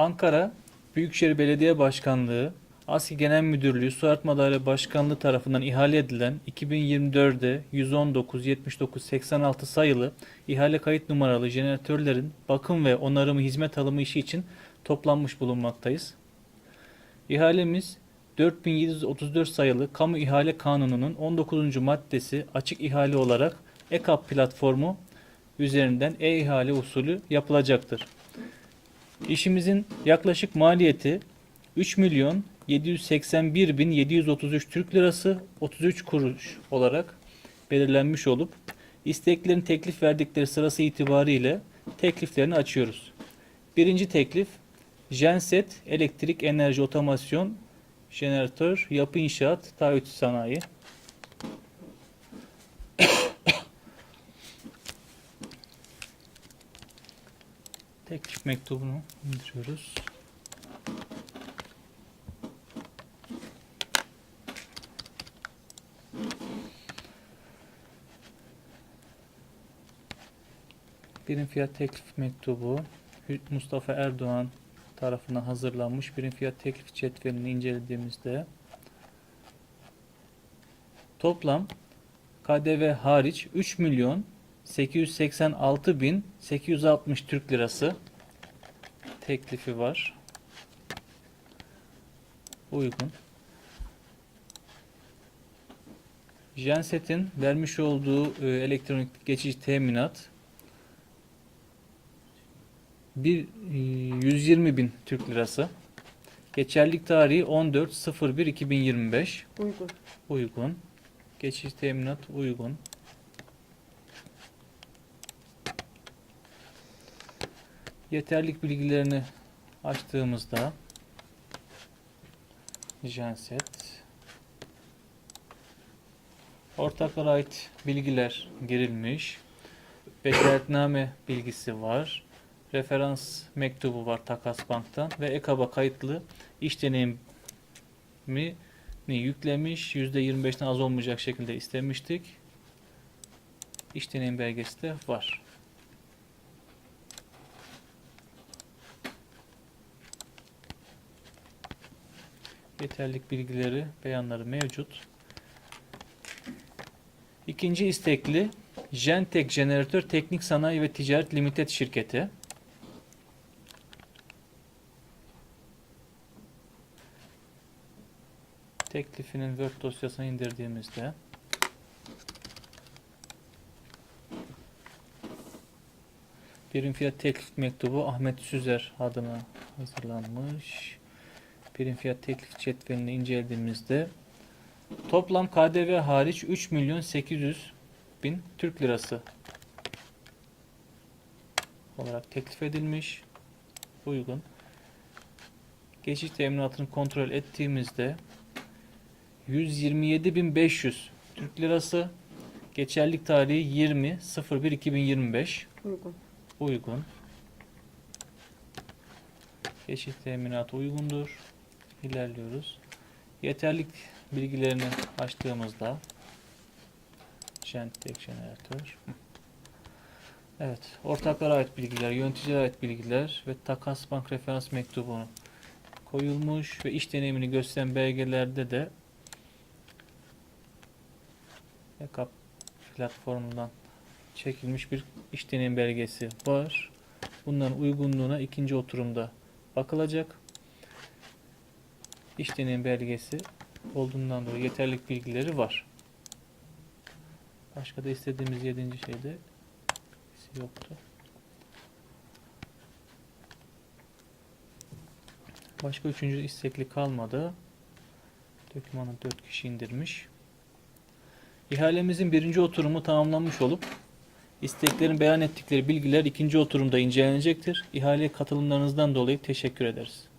Ankara Büyükşehir Belediye Başkanlığı ASKİ Genel Müdürlüğü Su Arıtma Daire Başkanlığı tarafından ihale edilen 2024'de 119 79 86 sayılı ihale kayıt numaralı jeneratörlerin bakım ve onarımı hizmet alımı işi için toplanmış bulunmaktayız. İhalemiz 4734 sayılı Kamu İhale Kanunu'nun 19. maddesi açık ihale olarak EKAP platformu üzerinden e-ihale usulü yapılacaktır. İşimizin yaklaşık maliyeti 3 milyon 781 bin 733 Türk lirası 33 kuruş olarak belirlenmiş olup isteklerin teklif verdikleri sırası itibariyle tekliflerini açıyoruz. Birinci teklif Genset Elektrik Enerji Otomasyon Jeneratör Yapı İnşaat Taahhüt Sanayi Teklif mektubunu indiriyoruz. Birim fiyat teklif mektubu Mustafa Erdoğan tarafından hazırlanmış birim fiyat teklif cetvelini incelediğimizde toplam KDV hariç 3 milyon 886 bin 860 Türk lirası teklifi var. Uygun. Genset'in vermiş olduğu e, elektronik geçici teminat bir e, 120 bin Türk lirası. Geçerlilik tarihi 14.01.2025. Uygun. Uygun. Geçici teminat uygun. Yeterlik bilgilerini açtığımızda Genset Ortaklara ait bilgiler girilmiş. Beşeretname bilgisi var. Referans mektubu var Takas Bank'tan ve EKAB'a kayıtlı iş deneyimi yüklemiş. %25'ten az olmayacak şekilde istemiştik. İş deneyim belgesi de var. Yeterlik bilgileri, beyanları mevcut. İkinci istekli Gentek Jeneratör Teknik Sanayi ve Ticaret Limited şirketi. Teklifinin Word dosyasını indirdiğimizde birim fiyat teklif mektubu Ahmet Süzer adına hazırlanmış. Birim fiyat teklif cetvelini incelediğimizde toplam KDV hariç 3 milyon 800 bin Türk lirası olarak teklif edilmiş. Uygun. Geçiş teminatını kontrol ettiğimizde 127.500 Türk lirası. Geçerlik tarihi 20 01 2025. Uygun. Uygun. Geçiş teminatı uygundur. İlerliyoruz. Yeterlik bilgilerini açtığımızda Gentek jeneratör. Evet. Ortaklara ait bilgiler, yöneticilere ait bilgiler ve takas bank referans mektubunu koyulmuş ve iş deneyimini gösteren belgelerde de Backup platformundan çekilmiş bir iş deneyim belgesi var. Bunların uygunluğuna ikinci oturumda bakılacak. İş deneyim belgesi olduğundan dolayı yeterlik bilgileri var. Başka da istediğimiz yedinci şeyde yoktu. Başka üçüncü istekli kalmadı. Dokümanı 4 kişi indirmiş. İhalemizin birinci oturumu tamamlanmış olup isteklerin beyan ettikleri bilgiler ikinci oturumda incelenecektir. İhaleye katılımlarınızdan dolayı teşekkür ederiz.